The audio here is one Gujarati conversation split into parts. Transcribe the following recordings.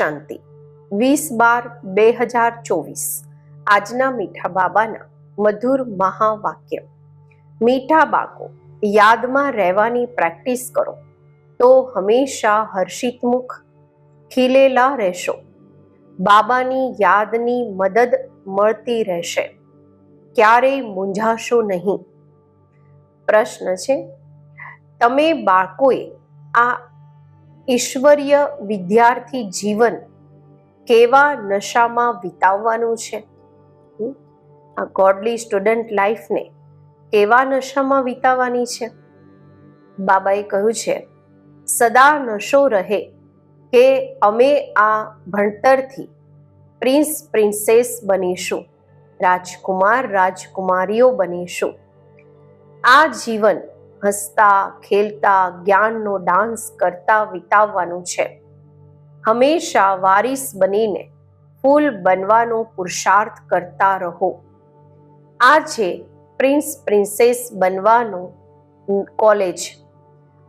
શાંતિ. વીસ બાર બે હજાર ચોવીસ. આજના મીઠા બાબાના મધુર મહાવાક્ય. મીઠા બાકો યાદમાં રહેવાની પ્રેક્ટિસ કરો. તો હંમેશા હર્ષિતમુખ ખીલેલા રહેશો. બાબાની યાદની મદદ મળતી રહેશે. ક્યારેય મૂંઝાશો નહીં. પ્રશ્ન છે, તમે બાળકોએ આ ઈશ્વરીય વિદ્યાર્થી જીવન કેવા નશામાં વિતાવવાનું છે? આ ગોડલી સ્ટુડન્ટ લાઈફને કેવા નશામાં વિતાવવાની છે? બાબાએ કહ્યું છે, સદા નશો રહે કે અમે આ ભણતરથી પ્રિન્સ પ્રિન્સેસ બનીશું, રાજકુમાર, રાજકુમારીઓ બનીશું. આ જીવન હસતા, ખેલતા, જ્ઞાનનો ડાન્સ કરતા વિતાવવાનું છે. હંમેશા વારિસ બનીને ફૂલ બનવાનો પુરુષાર્થ કરતા રહો. આ છે પ્રિન્સ, પ્રિન્સેસ બનવાનો કોલેજ.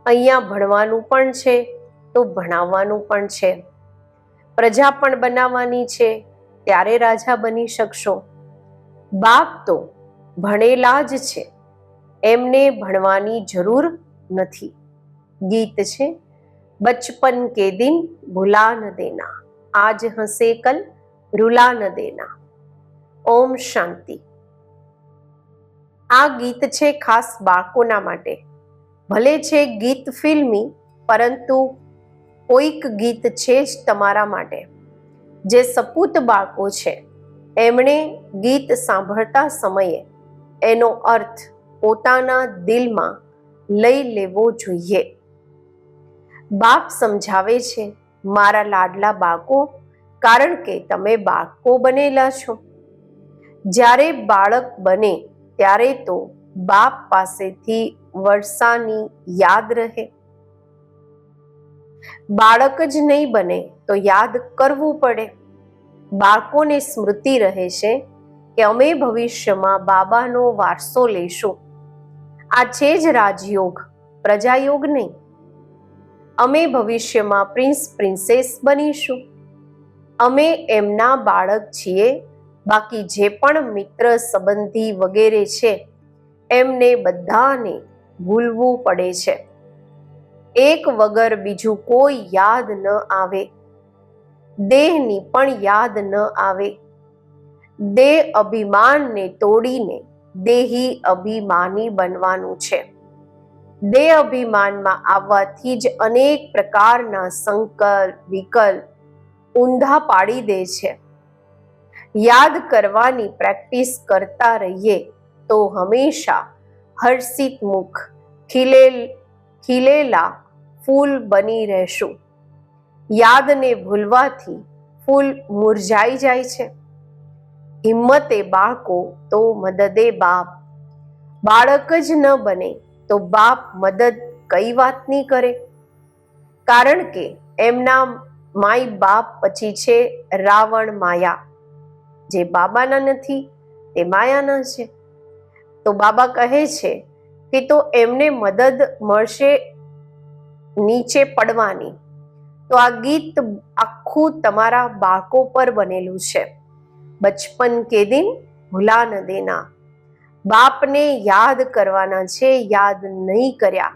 અહીંયા ભણવાનું પણ છે, તો ભણાવવાનું પણ છે. પ્રજા પણ બનાવવાની છે, ત્યારે રાજા બની શકશો. બાપ તો ભણેલા જ છે. એમને ભણવાની જરૂર નથી. ગીત છે, બચપન કે દિન ભૂલા ન દેના, આજ હસે કલ રૂલા ન દેના. ઓમ શાંતિ. આ ગીત છે ખાસ બાળકોના માટે. ભલે છે ગીત ફિલ્મી, પરંતુ કોઈક ગીત છે જ તમારા માટે. જે સપૂત બાળકો છે, એમણે ગીત સાંભળતા સમયે એનો અર્થ પોતાના દિલમાં લઈ લેવો જોઈએ. બાપ સમજાવે છે, મારા લાડલા બાળકો, કારણ કે તમે બાળકો બનેલા છો. જ્યારે બાળક બને ત્યારે તો બાપ પાસેથી વર્ષાની યાદ રહે. બાળક જ નહીં બને તો યાદ કરવું પડે. બાળકોને સ્મૃતિ રહે છે કે અમે ભવિષ્યમાં બાબાનો વારસો લેશું આ છે જ રાજયોગ પ્રજાયોગ નહીં અમે ભવિષ્યમાં પ્રિન્સ, પ્રિન્સેસ બનીશું. અમે એમના બાળક છીએ, બાકી જે પણ મિત્ર સંબંધી વગેરે છે, એમને બધાને ભૂલવું પડે છે. એક વગર બીજું કોઈ યાદ ન આવે. દેહની પણ યાદ ન આવે. દેહ અભિમાનને તોડીને દેહી અભિમાની બનવાનું છે. દેહ અભિમાનમાં આવવાથી જ અનેક પ્રકારના સંકલ્પ, વિકલ્પ ઊંધા પાડી દે છે. યાદ કરવાની પ્રેક્ટિસ કરતા રહીએ તો હંમેશા હર્ષિત મુખ, ખીલેલ, ખીલેલા ફૂલ બની રહેશું. યાદને ભૂલવાથી ફૂલ મુરઝાઈ જાય છે. હિંમતે બાળકો તો મદદે બાપ. બાળક જ ન બને તો બાપ મદદ કઈ વાતની કરે? કારણ કે એમના માય બાપ પછી છે રાવણ માયા. જે બાબાના નથી, તે માયાના છે. તો બાબા કહે છે કે તો એમને મદદ મળશે નીચે પડવાની. તો આ ગીત આખું તમારા બાળકો પર બનેલું છે. બચપન કે દિન ભૂલા ન દેના. બાપને યાદ કરવાના છે, યાદ નહીં કર્યા.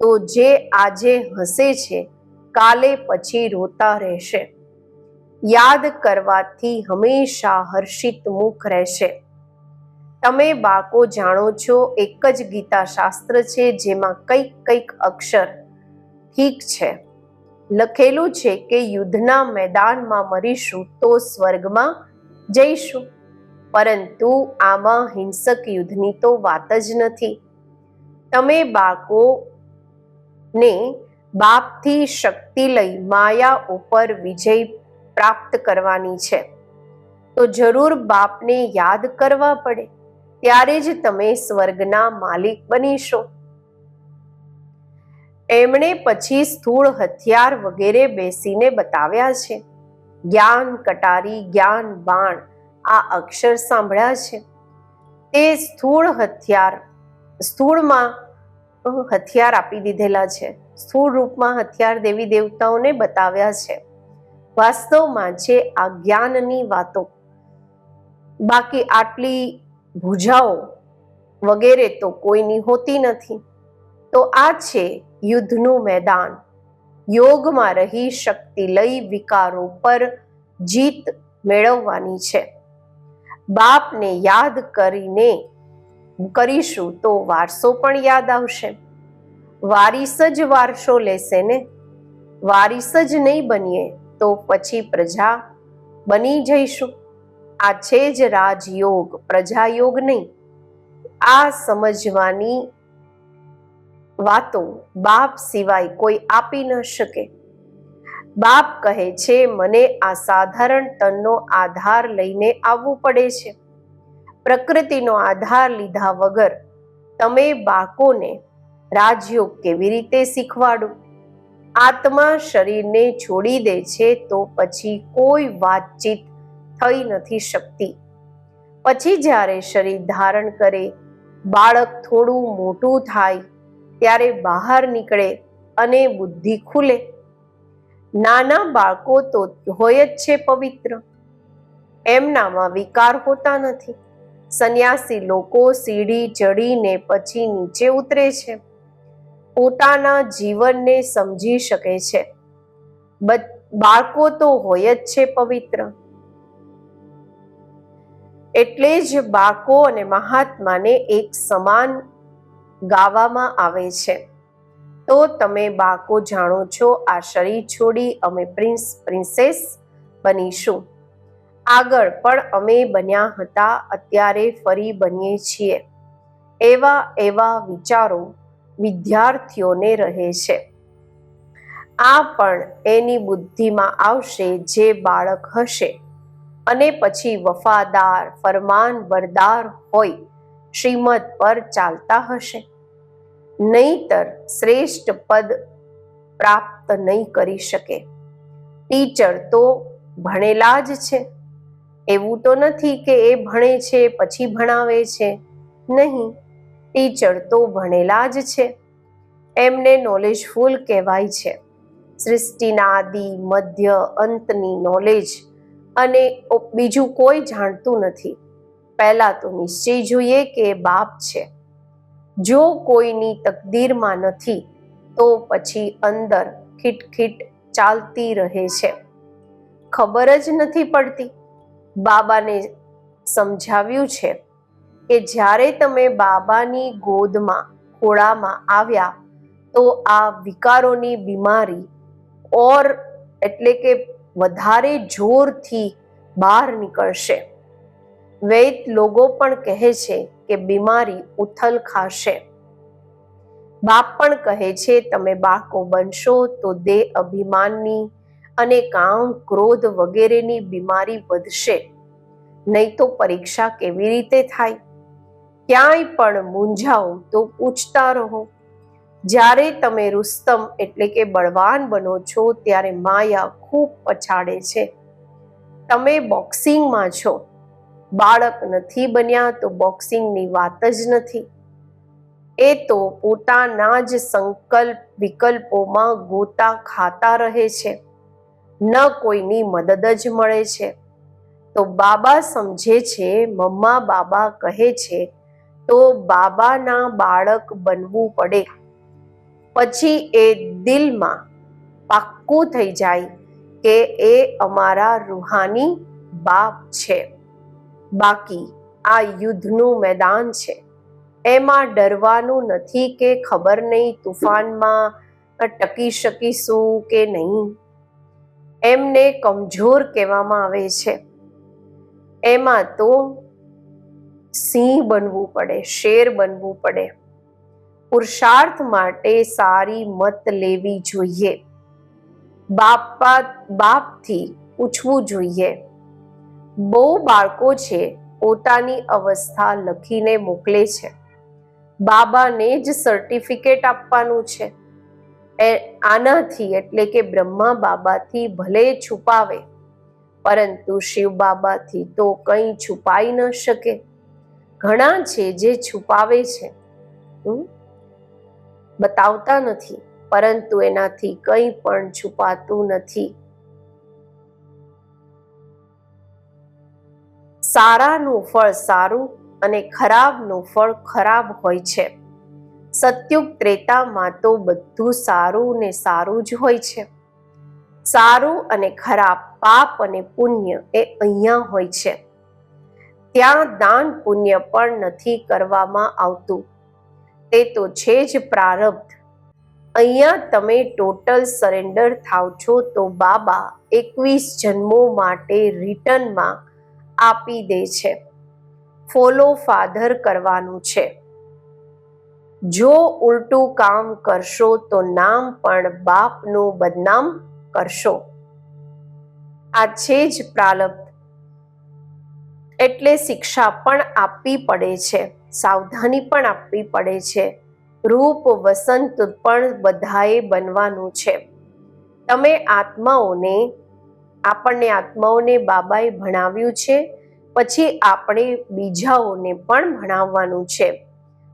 તો જે આજે હસે છે, કાલે પછી રોતા રહેશે. યાદ કરવાથી હંમેશા હર્ષિત મુખ રહેશે. તમે બાકો જાણો છો, એક જ ગીતા શાસ્ત્ર છે, જેમાં કંઈક કંઈક અક્ષર ઠીક છે. લખેલું છે કે યુદ્ધના મેદાનમાં મરીશું તો સ્વર્ગમાં જઈશું. પરંતુ આમાં હિંસક યુદ્ધની તો વાત જ નથી. તમે બાળકોને બાપથી શક્તિ લઈ માયા ઉપર વિજય પ્રાપ્ત કરવાની છે. તો જરૂર બાપને યાદ કરવા પડે, ત્યારે જ તમે સ્વર્ગના માલિક બનીશો. એમણે પછી સ્થૂળ હથિયાર વગેરે બેસીને બતાવ્યા છે. જ્ઞાન કટારી, જ્ઞાન બાણ આ અક્ષર સાંભળ્યા છે. તે સ્થૂળ હથિયાર, સ્થૂળમાં હથિયાર આપી દીધેલા છે. સ્થૂળ રૂપમાં હથિયાર દેવી દેવતાઓને બતાવ્યા છે. વાસ્તવમાં જે આ જ્ઞાનની વાતો, બાકી આટલી ભૂજાઓ વગેરે તો કોઈની હોતી નથી. તો આ છે યુદ્ધનું મેદાન. યોગમાં રહી શક્તિ લઈ વિકારો પર જીત મેળવવાની છે. બાપને યાદ કરીને કરીશું તો વારસો પણ યાદ આવશે. વારીસ જ વારસો લેશે ને? વારીસ જ નહીં બનીએ તો પછી પ્રજા બની જઈશું. આ છે જ રાજયોગ, પ્રજાયોગ નહીં. આ સમજવાની વાતો બાપ સિવાય કોઈ આપી ન શકે. બાપ કહે છે, મને આ સાધારણ તનનો આધાર લઈને આવવું પડે છે. પ્રકૃતિનો આધાર લીધા વગર તમે બાળકોને રાજયોગ કેવી રીતે શીખવાડું? આત્મા શરીરને છોડી દે છે તો પછી કોઈ વાતચીત થઈ નથી શકતી. પછી જ્યારે શરીર ધારણ કરે, બાળક થોડું મોટું થાય ત્યારે બહાર નીકળે અને બુદ્ધિ ખુલે. નાના બાળકો તો હોય જ છે પવિત્ર. એમનામાં વિકાર હોતા નથી. સંન્યાસી લોકો સીડી ચડીને પછી નીચે ઉતરે છે. પોતાના જીવનને સમજી શકે છે. બાળકો તો હોય જ છે પવિત્ર. એટલે જ બાળકો અને મહાત્માને એક સમાન ગાવામાં આવે છે. તો તમે બાળકો જાણો છો, આ શરીર છોડી અમે પ્રિન્સ, પ્રિન્સેસ બનીશું. આગળ પણ અમે બન્યા હતા, અત્યારે ફરી બનીએ છીએ. એવા એવા વિચારો વિદ્યાર્થીઓને રહે છે. આ પણ એની બુદ્ધિમાં આવશે જે બાળક હશે. અને પછી વફાદાર, ફરમાન બરદાર હોય શ્રીમદ પર ચાલતા હશે. નહીતર શ્રેષ્ઠ પદ પ્રાપ્ત નહીં કરી શકે. ટીચર તો ભણેલા જ છે. એવું તો નથી કે એ ભણે છે, પછી ભણાવે છે. નહીં, ટીચર તો ભણેલા જ છે. એમને નોલેજફુલ કહેવાય છે. સૃષ્ટિના આદિ મધ્ય, અંતની નોલેજ અને બીજું કોઈ જાણતું નથી. પહેલા તો નિશ્ચય જોઈએ કે બાપ છે. જો કોઈની તકદીરમાં નથી, તો પછી અંદર ખીટખીટ ચાલતી રહે છે. ખબર જ નથી પડતી. બાબાને સમજાવ્યું છે કે જ્યારે તમે બાબાની ગોદમાં, ખોળામાં આવ્યા, તો આ વિકારોની બીમારી ઓર એટલે કે વધારે જોરથી બહાર નીકળશે. વૈદ લોકો પણ કહે છે કે બીમારી ઉથલ ખાશે. બાપ પણ કહે છે, તમે બાળકો બનશો તો દેહ અભિમાનની અને કામ ક્રોધ વગેરેની બીમારી વધશે. નહીં તો પરીક્ષા કેવી રીતે થાય? ક્યાંય પણ મૂંઝાઓ તો પૂછતા રહો. જ્યારે તમે રુસ્તમ એટલે કે બળવાન બનો છો, ત્યારે માયા ખૂબ પછાડે છે. તમે બોક્સિંગમાં છો બાળક નથી બન્યા તો બોક્સિંગની વાત જ નથી. એ તો પોતાના જ સંકલ્પ વિકલ્પોમાં ગોતા ખાતા રહે છે. ન કોઈની મદદ જ મળે છે. તો બાબા સમજે છે, મમ્મા બાબા કહે છે, તો બાબાના બાળક બનવું પડે. પછી એ દિલમાં પાક્કું થઈ જાય કે એ અમારા રૂહાની બાપ છે. બાકી આ યુદ્ધનું મેદાન છે. એમાં ડરવાનું નથી કે ખબર નહીં તુફાનમાં ટકી શકીશું કે નહીં. એમને કમજોર કહેવામાં આવે છે. એમાં તો સિંહ બનવું પડે, શેર બનવું પડે. પુરુષાર્થ માટે સારી મત લેવી જોઈએ. બાપા, બાપથી પૂછવું જોઈએ. બહુ બાળકો છે, પોતાની અવસ્થા લખીને મોકલે છે. બાબાને જ સર્ટિફિકેટ આપવાનું છે. એ આનાથી એટલે કે બ્રહ્મા બાબાથી ભલે છુપાવે, પરંતુ શિવ બાબાથી તો કંઈ છુપાઈ ન શકે. ઘણા છે જે છુપાવે છે. બતાવતા નથી, પરંતુ એનાથી કંઈ પણ છુપાતું નથી. સારાનું ફળ સારું અને ખરાબનું ફળ ખરાબ હોય છે. સત્યુગ ત્રેતામાં તો બધું સારું ને સારું જ હોય છે. સારું અને ખરાબ પાપ અને પુણ્ય એ અહીંયા હોય છે. ત્યાં દાન પુણ્ય પણ નથી કરવામાં આવતું. તે તો છે જ પ્રારબ્ધ. અહીંયા તમે ટોટલ સરેન્ડર થાવ છો તો બાબા એકવીસ જન્મો માટે રિટર્નમાં આપી દે છે. ફોલો ફાધર કરવાનું છે. જો ઉલટું કામ કરશો તો નામ પણ બાપનું બદનામ કરશો. આ છે જ પ્રાલબ્ધ. એટલે શિક્ષા પણ આપવી પડે છે. સાવધાની પણ આપવી પડે છે. રૂપ વસંત પણ બધાએ બનવાનું છે. તમે આત્માઓને આપણને આત્માઓને બાબાએ ભણાવ્યું છે. પછી આપણે બીજાઓને પણ ભણાવવાનું છે.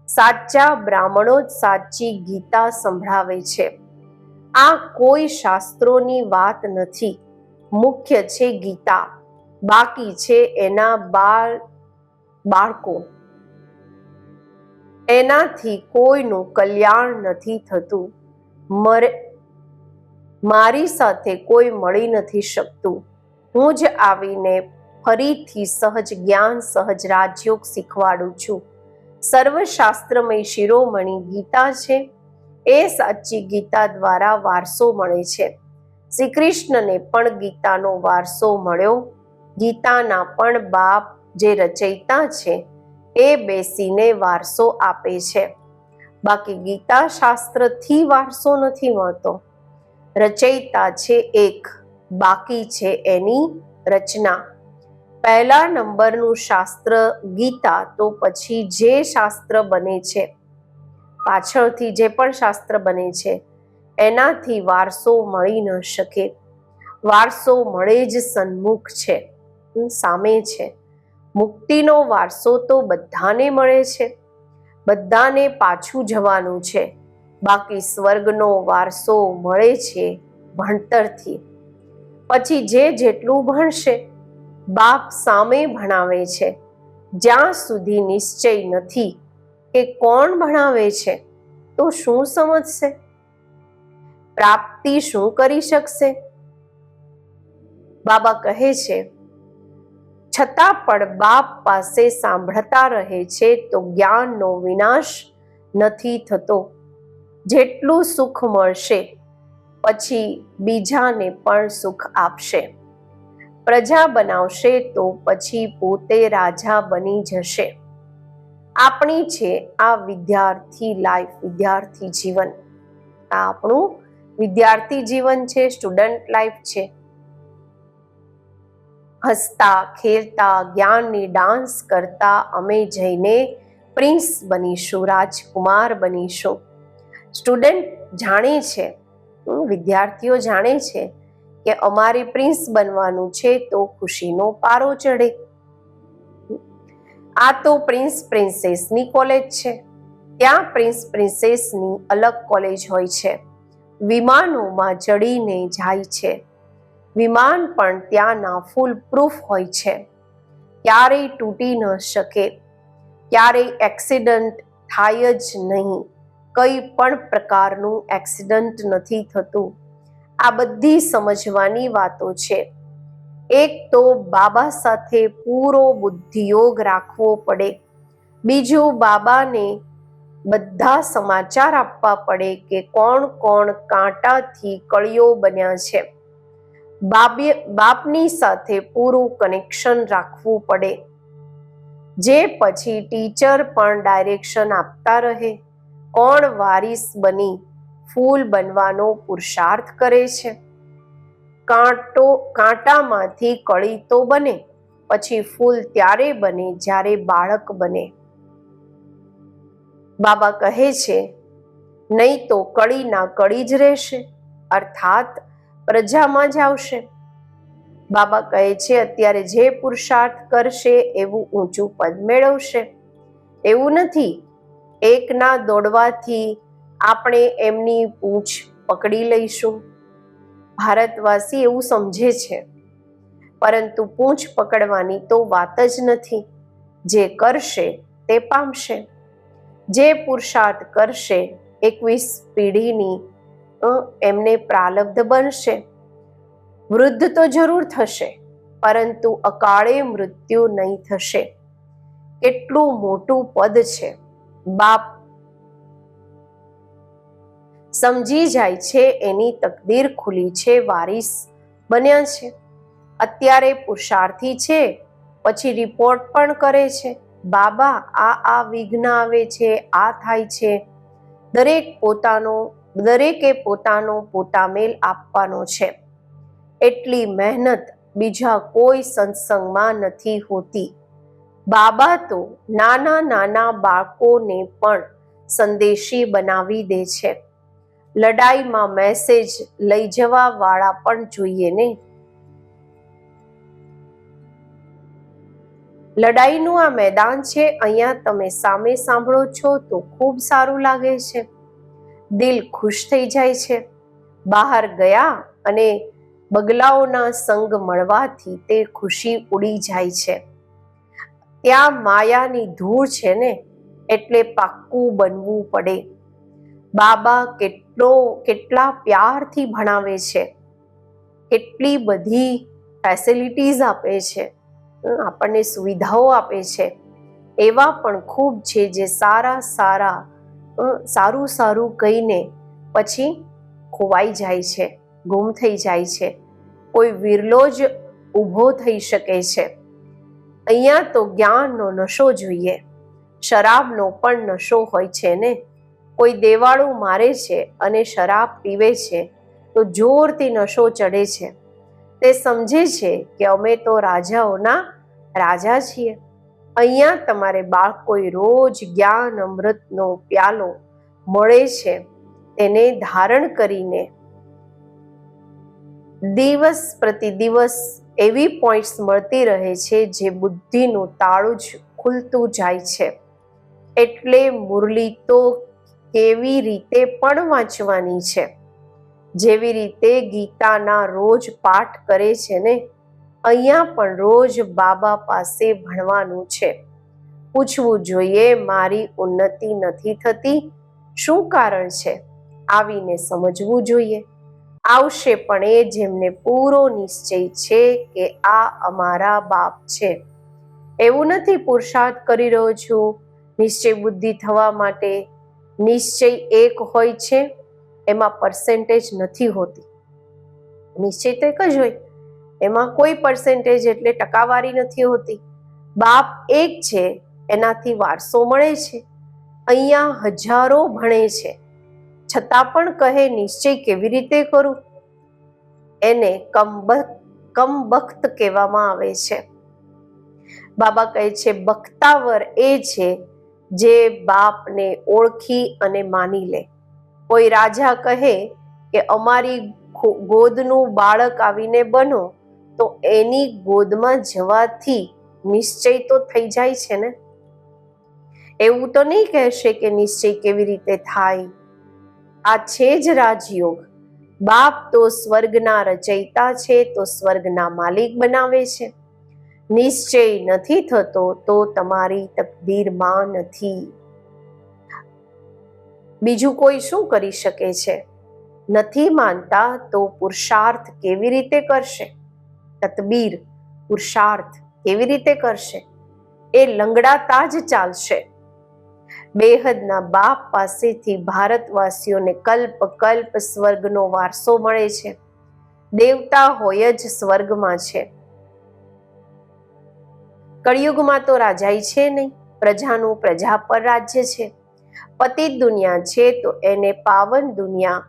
સાચા બ્રાહ્મણો જ સાચી ગીતા સંભળાવે છે. આ કોઈ શાસ્ત્રોની વાત નથી. મુખ્ય છે ગીતા. બાકી છે એના બાળ, બાળકો. એનાથી કોઈનું કલ્યાણ નથી થતું. મરે મારી સાથે કોઈ મળી નથી શકતું. હું જ આવીને ફરીથી સહજ જ્ઞાન, સહજ રાજયોગ શીખવાડું છું. સર્વશાસ્ત્રમય શિરોમણી ગીતા છે. એ સાચી ગીતા દ્વારા વારસો મળે છે. શ્રી કૃષ્ણને પણ ગીતાનો વારસો મળ્યો. ગીતાના પણ બાપ જે રચયિતા છે, એ બેસીને વારસો આપે છે. બાકી ગીતા શાસ્ત્રથી વારસો નથી મળતો. રચયિતા છે એક, બાકી છે એની રચના. પહેલા નંબરનું શાસ્ત્ર ગીતા, તો પછી જે શાસ્ત્ર બને છે, પાછળથી જે પણ શાસ્ત્ર બને છે, એનાથી વારસો મળી ન શકે. વારસો મળે જ સન્મુખ છે સામે છે. મુક્તિનો વારસો તો બધાને મળે છે, બધાને પાછું જવાનું છે. બાકી સ્વર્ગનો વારસો મળે છે ભણતરથી. પછી જે જેટલું ભણશે, બાપ સામે ભણાવે છે. જ્યાં સુધી નિશ્ચય નથી કે કોણ ભણાવે છે, તો શું સમજશે? પ્રાપ્તિ શું કરી શકશે? બાબા કહે છે, છતાં પણ બાપ પાસે સાંભળતા રહે છે તો જ્ઞાનનો વિનાશ નથી થતો. જેટલું સુખ મળશે, પછી બીજાને પણ સુખ આપશે. પ્રજા બનાવશે તો પછી પોતે રાજા બની જશે. આપણી છે આ વિદ્યાર્થી લાઈફ, વિદ્યાર્થી જીવન. આ આપણું વિદ્યાર્થી જીવન છે, સ્ટુડન્ટ લાઈફ છે. હસતા, ખેલતા, જ્ઞાનની ડાન્સ કરતા અમે જઈને પ્રિન્સ બનીશું, રાજકુમાર બનીશું. સ્ટુડન્ટ જાણે છે વિદ્યાર્થીઓ જાણે છે કે અમારે પ્રિન્સ બનવાનું છે તો ખુશીનો પારો ચડે. આ તો પ્રિન્સ પ્રિન્સેસની કોલેજ છે. ત્યાં પ્રિન્સ પ્રિન્સેસની અલગ કોલેજ હોય છે. વિમાનોમાં ચડીને જાય છે. વિમાન પણ ત્યાંના ફૂલ પ્રૂફ હોય છે. ક્યારેય તૂટી ન શકે. ક્યારેય એક્સિડન્ટ થાય જ નહીં. કઈ પણ પ્રકારનું એક્સિડન્ટ નથી થતું. આ બધી સમજવાની વાતો છે. એક તો બાબા સાથે પૂરો બુદ્ધિયોગ રાખવો પડે. બીજું બાબાને બધા સમાચાર આપવા પડે કે કોણ કોણ કાંટાથી કળીઓ બન્યા છે. બાબે, બાપની સાથે પૂરું કનેક્શન રાખવું પડે. જે પછી ટીચર પણ ડાયરેક્શન આપતા રહે. કોણ વારિસ બની ફૂલ બનવાનો પુરુષાર્થ કરે છે? કાંટો, કાંટામાંથી કળી તો બને, પછી ફૂલ ત્યારે બને જ્યારે બાળક બને. બાબા કહે છે, નહીં તો કળીના કળી જ રહેશે, અર્થાત પ્રજામાં જ આવશે. બાબા કહે છે, અત્યારે જે પુરુષાર્થ કરશે એવું ઊંચું પદ મેળવશે. એવું નથી એકના દોડવાથી આપણે એમની પૂંછ પકડી લઈશું. ભારતવાસી એવું સમજે છે. પરંતુ પૂંછ પકડવાની તો વાત જ નથી. જે કરશે તે પામશે. જે પુરુષાર્થ કરશે એકવીસ પેઢીની એમને પ્રાલબ્ધ બનશે. વૃદ્ધ તો જરૂર થશે, પરંતુ અકાળે મૃત્યુ નહીં થશે. કેટલું મોટું પદ છે. બાપ સમજી જાય છે એની તકદીર ખુલી છે, વારિસ બન્યા છે. અત્યારે પુરુષાર્થી છે, પછી રિપોર્ટ પણ કરે છે. બાબા, આ આ વિઘ્ન આવે છે, આ થાય છે. દરેક પોતાનો, દરેકે પોતાનો પોતામેલ આપવાનો છે. એટલી મહેનત બીજા કોઈ સત્સંગમાં નથી હોતી. બાબા તો નાના નાના બાળકોને પણ સંદેશી બનાવી દે છે. લડાઈમાં મેસેજ લઈ જવા વાળા પણ જોઈએ ને. લડાઈનું આ મેદાન છે, અહીંયા તમે સામે સાંભળો છો તો ખૂબ સારું લાગે છે. દિલ ખુશ થઈ જાય છે. બહાર ગયા અને બગલાઓના સંગ મળવાથી તે ખુશી ઉડી જાય છે. ત્યાં માયાની ધૂળ છે ને, એટલે પાક્કું બનવું પડે. બાબા કેટલો, કેટલા પ્યારથી ભણાવે છે. કેટલી બધી ફેસિલિટીઝ આપે છે. આપણને સુવિધાઓ આપે છે. એવા પણ ખૂબ છે જે સારા સારા સારું સારું કહીને પછી ખોવાઈ જાય છે, ગુમ થઈ જાય છે. કોઈ વિરલો જ ઊભો થઈ શકે છે. અહીંયા તો જ્ઞાનનો નશો જોઈએ, શરાબનો પણ નશો હોય છે ને? કોઈ દેવાળું મારે છે અને શરાબ પીવે છે, તો જોરથી નશો ચડે છે. તે સમજે છે કે અમે તો રાજાઓના રાજા છીએ. અહીંયા તમારે બાળકોએ રોજ જ્ઞાન અમૃતનો પ્યાલો મળે છે, તેને ધારણ કરીને. દિવસ પ્રતિ દિવસ એવી પોઈન્ટ્સ મળતી રહે છે જે બુદ્ધિનું તાળું જ ખુલતું જાય છે. એટલે મુરલી તો કેવી રીતે પણ વાંચવાની છે? જેવી રીતે ગીતાના રોજ પાઠ કરે છે ને, અહીંયા પણ રોજ બાબા પાસે ભણવાનું છે. પૂછવું જોઈએ, મારી ઉન્નતિ નથી થતી. શું કારણ છે? આવીને સમજવું જોઈએ. આવશે પણ એ જેમને પૂરો નિશ્ચય છે કે આ અમારા બાપ છે. એવું નથી પુરુષાર્થ કરી રહ્યો છું. નિશ્ચય બુદ્ધિ થવા માટે નિશ્ચય એક હોય છે, એમાં પર્સેન્ટેજ નથી હોતી. નિશ્ચય તો એક જ હોય. એમાં કોઈ પર્સેન્ટેજ એટલે ટકાવારી નથી હોતી. બાપ એક છે, એનાથી વારસો મળે છે. અહીંયા હજારો ભણે છે. છતાં પણ કહે, નિશ્ચય કેવી રીતે કરું? એને કમબખ કમબખ્ત કહેવામાં આવે છે. બાબા કહે છે, બખ્તાવર એ છે જે બાપને ઓળખી અને માની લે. કોઈ રાજા કહે કે, અમારી ગોદનું બાળક આવીને બનો, તો એની ગોદમાં જવાથી નિશ્ચય તો થઈ જાય છે ને? એવું તો નહીં કહેશે કે, નિશ્ચય કેવી રીતે થાય? આ છે જ રાજયોગ. બાપ તો સ્વર્ગના રચયિતા છે, તો સ્વર્ગના માલિક બનાવે છે. નિશ્ચય નથી થતો, તો તમારી તકદીરમાં નથી. બીજું કોઈ શું કરી શકે છે? નથી માનતા તો પુરુષાર્થ કેવી રીતે કરશે? તકબીર પુરુષાર્થ કેવી રીતે કરશે? એ લંગડાતા જ ચાલશે. બેહદના બાપ પાસેથી ભારતવાસીઓને કલ્પ કલ્પ સ્વર્ગનો વારસો મળે છે. દેવતા હોય જ સ્વર્ગમાં છે. કળિયુગમાં તો રાજાઈ છે નહીં. પ્રજાનું પ્રજા પર રાજ્ય છે. પતિત દુનિયા છે તો એને પાવન દુનિયા.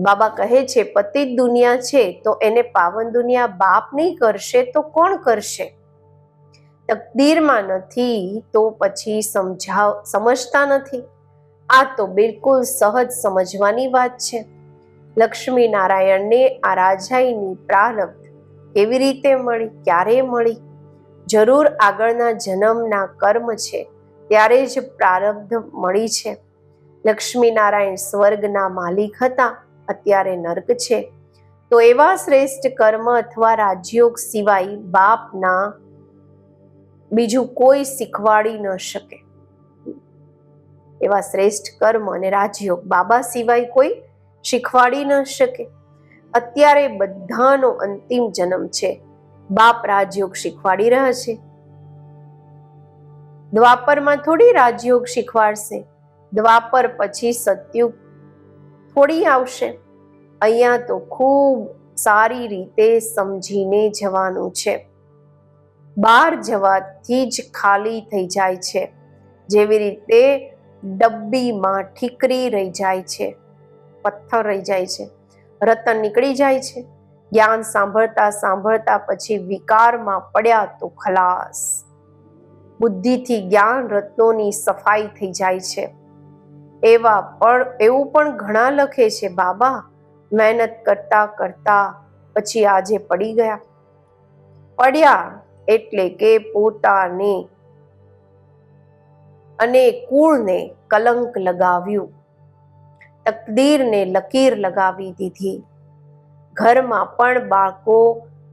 બાબા કહે છે, પતિત દુનિયા છે તો એને પાવન દુનિયા બાપ નહીં કરશે તો કોણ કરશે? તકદીરમાં નથી તો પછી સમજાવ, સમજતા નથી. આ તો બિલકુલ સહજ સમજવાની વાત છે. લક્ષ્મી નારાયણને આ રાજાઈની પ્રારબ્ધ કેવી રીતે મળી, ક્યારે મળી? જરૂર આગળના જન્મના કર્મ છે, ત્યારે જ પ્રારબ્ધ મળી છે. લક્ષ્મીનારાયણ સ્વર્ગના માલિક હતા, અત્યારે નર્ક છે. તો એવા શ્રેષ્ઠ કર્મ અથવા રાજયોગ સિવાય બાપના બીજું કોઈ શીખવાડી ન શકે. એવા શ્રેષ્ઠ કર્મ અને રાજયોગ બાબા સિવાય કોઈ શીખવાડી ન શકે. અત્યારે બધાનો અંતિમ જન્મ છે. બાપ રાજયોગ શીખવાડી રહ્યા છે. દ્વાપરમાં થોડી રાજયોગ શીખવાડશે. દ્વાપર પછી સત્યુગ થોડી આવશે. અહીંયા તો ખૂબ સારી રીતે સમજીને જવાનું છે. બહાર જવાથી જ ખાલી થઈ જાય છે. જેવી રીતે ડબ્બીમાં ઠીકરી રહી જાય છે, પથ્થર રહી જાય છે, રતન નીકળી જાય છે, જ્ઞાન સાંભળતા સાંભળતા પછી વિકારમાં પડ્યા તો ખલાસ. બુદ્ધિથી જ્ઞાન રત્નોની સફાઈ થઈ જાય છે. એવા પણ, એવું પણ ઘણા લખે છે, બાબા, મહેનત કરતા કરતા પછી આજે પડી ગયા. પડ્યા એટલે કે પોતાને અને કુળને કલંક લગાવ્યું. તકદીરને લકીર લગાવી દીધી. ઘરમાં પણ બાળકો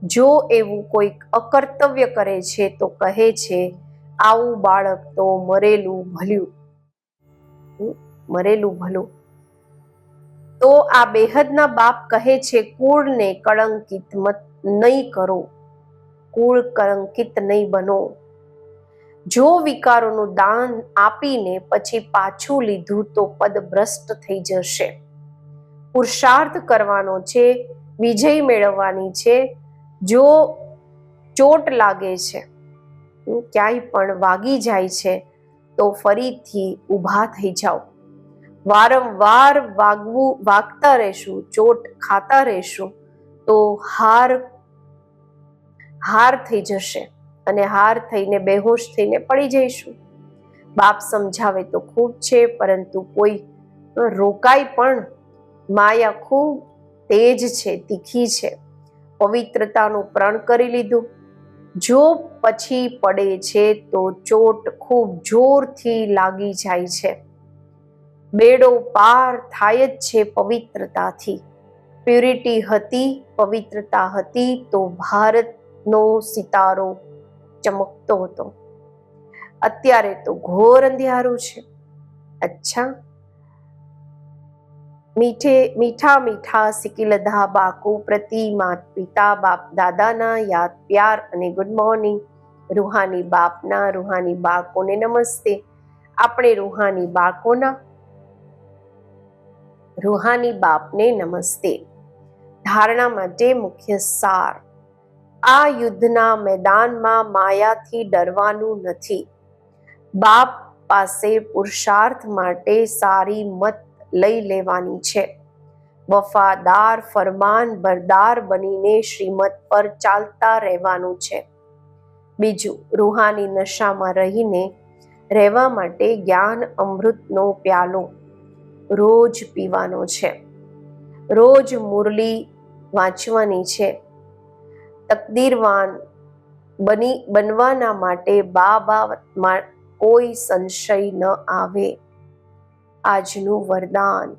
જો એવું કોઈક અકર્તવ્ય કરે છે તો કહે છે, આવું બાળક તો મરેલું ભલ્યું. મરેલું ભલું. તો આ બેહદના બાપ કહે છે, કુળને કળંકિત મત નહીં કરો. કુળ કલંકિત નહીં બનો. જો વિકારોનું દાન આપીને પછી પાછું લીધું તો પદ ભ્રષ્ટ થઈ જશે. પુરુષાર્થ કરવાનો છે, વિજય મેળવવાની છે, જો ચોટ લાગે છે ક્યાંય પણ વાગી જાય છે, તો ફરીથી ઊભા થઈ જાઓ. વારંવાર વાગવું, વાગતા રહેશું, ચોટ ખાતા રહેશું, તો હાર હાર થઈ જશે અને હાર થઈને બેહોશ થઈને પડી જઈશું. બાપ સમજાવે તો ખૂબ છે, પરંતુ કોઈ રોકાય પણ માયા ખૂબ તેજ છે, તીખી છે. પવિત્રતાનું પ્રણ કરી લીધું. જો પછી પડે છે તો ચોટ ખૂબ જોરથી લાગી જાય છે. બેડો પાર થાય જ છે પવિત્રતાથી. પ્યુરિટી હતી, પવિત્રતા હતી તો ભારતનો સિતારો ચમકતો હતો. અત્યારે તો ઘોર અંધારું છે. અચ્છા. મીઠે, મીઠા મીઠા સિકિલધા બાકુ પ્રતિ માત પિતા બાપ દાદાના યાદ પ્યાર અને ગુડ મોર્નિંગ રૂહાની બાપના, રૂહાની બાળકોને નમસ્તે. આપણે રૂહાની બાળકોના, રૂહાની બાપને નમસ્તે. ધારણા માટે મુખ્ય સાર આ યુદ્ધના મેદાનમાં માયાથી ડરવાનું નથી. બાપ પાસે પુરુષાર્થ માટે સારી મત લઈ લેવાની છે. વફાદાર, ફરમાન, બરદાર બનીને શ્રીમત પર ચાલતા રહેવાનું છે. બીજું, રૂહાની નશામાં રહીને રહેવા માટે જ્ઞાન અમૃતનો પ્યાલો રોજ પીવાનો છે. રોજ મુરલી વાંચવાની છે. તકદીરવાન બની, બનવાના માટે બાબા કોઈ સંશય ન આવે. આજનું વરદાન.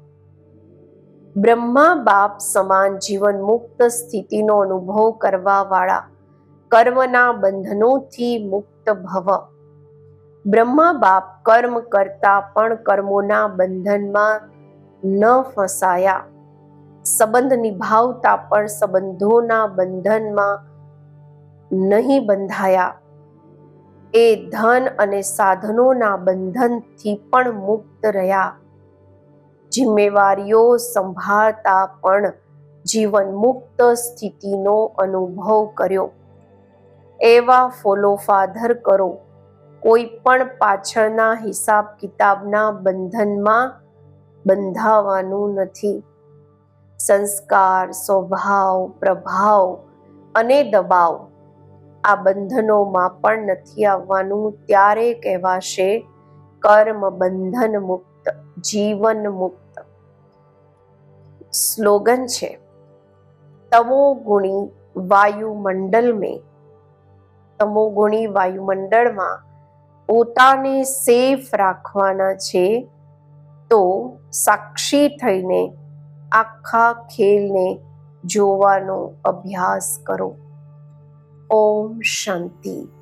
બ્રહ્મા બાપ સમાન જીવન મુક્ત સ્થિતિનો અનુભવ કરવા વાળા કર્મના બંધનોથી મુક્ત ભવ. બ્રહ્મા બાપ કર્મ કરતા પણ કર્મોના બંધનમાં ન ફસાયા. સંબંધ નિભાવતા પણ સંબંધોના બંધનમાં નહીં બંધાયા. એ ધન અને સાધનોના બંધનથી પણ મુક્ત રહ્યા. જિમ્મેવારીઓ સંભાળતા પણ જીવન મુક્ત સ્થિતિનો અનુભવ કર્યો. એવા ફોલો ફાધર કરો. કોઈ પણ પાછળના હિસાબ કિતાબના બંધનમાં બંધાવાનું નથી. સંસ્કાર, સ્વભાવ, પ્રભાવ અને દબાવ આ બંધનોમાં પણ નથી આવવાનું. ત્યારે કહેવાશે કર્મ બંધન મુક્ત, જીવન મુક્ત. સ્લોગન છે, તમો ગુણી વાયુમંડલ में તમોગુણી વાયુમંડળમાં પોતાને સેફ રાખવાના છે, તો સાક્ષી થઈને આખા ખેલને જોવાનો અભ્યાસ કરો. ઓમ શાંતિ.